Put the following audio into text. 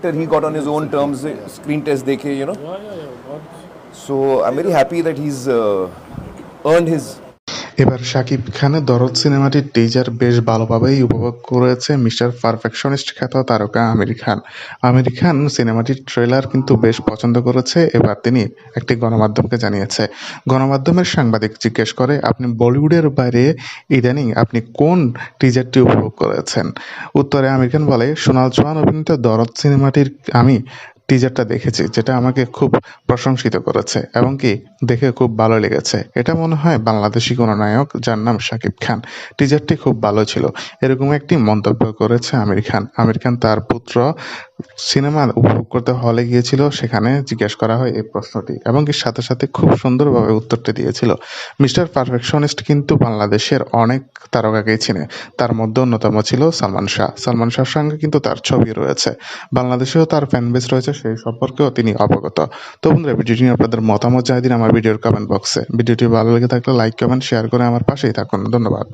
actor he got on his own terms screen test dekhe you know Yeah, yeah, yeah. So i'm very happy that he's uh, earned his এবার শাকিব খানের দরদ সিনেমাটির teaser বেশ ভালোভাবেই উপভোগ করেছে mister perfectionist খ্যাত তারকা আমির খান। আমির খান সিনেমাটির ট্রেলার কিন্তু বেশ পছন্দ করেছে, এবার তিনি একটি গণমাধ্যমকে জানিয়েছে। গণমাধ্যমের সাংবাদিক জিজ্ঞেস করে, আপনি বলিউডের বাইরে ইদানিং আপনি কোন টিজারটি উপভোগ করেছেন? উত্তরে আমির খান বলে, সোনাল চৌহান অভিনীত দরদ সিনেমাটির আমি টিজারটা দেখেছি, যেটা আমাকে খুব প্রশংসিত করেছে এবং কি দেখে খুব ভালো লেগেছে। এটা মনে হয় বাংলাদেশি কোনো নায়ক যার নাম শাকিব খান। টিজারটি খুব ভালো ছিল। এরকম একটি মন্তব্য করেছে আমির খান। আমির খান তার পুত্র সিনেমা উপভোগ করতে হলে গিয়েছিল, সেখানে জিজ্ঞেস করা হয় এই প্রশ্নটি এবং কি সাথে সাথে খুব সুন্দরভাবে উত্তরটি দিয়েছিল। মিস্টার পারফেকশনিস্ট কিন্তু বাংলাদেশের অনেক তারকাকেই চিনে। তার মধ্যে অন্যতম ছিল সালমান শাহ। সালমান শাহর সঙ্গে কিন্তু তার ছবি রয়েছে। বাংলাদেশেও তার ফ্যান বেস রয়েছে, সেই সম্পর্কেও তিনি অবগত। তো বন্ধুরা, ভিডিওটি নিয়ে আপনাদের মতামত জানিয়ে দিন আমার ভিডিওর কমেন্ট বক্সে ভিডিওটি ভালো লেগে থাকলে লাইক কমেন্ট শেয়ার করে আমার পাশেই থাকুন। ধন্যবাদ।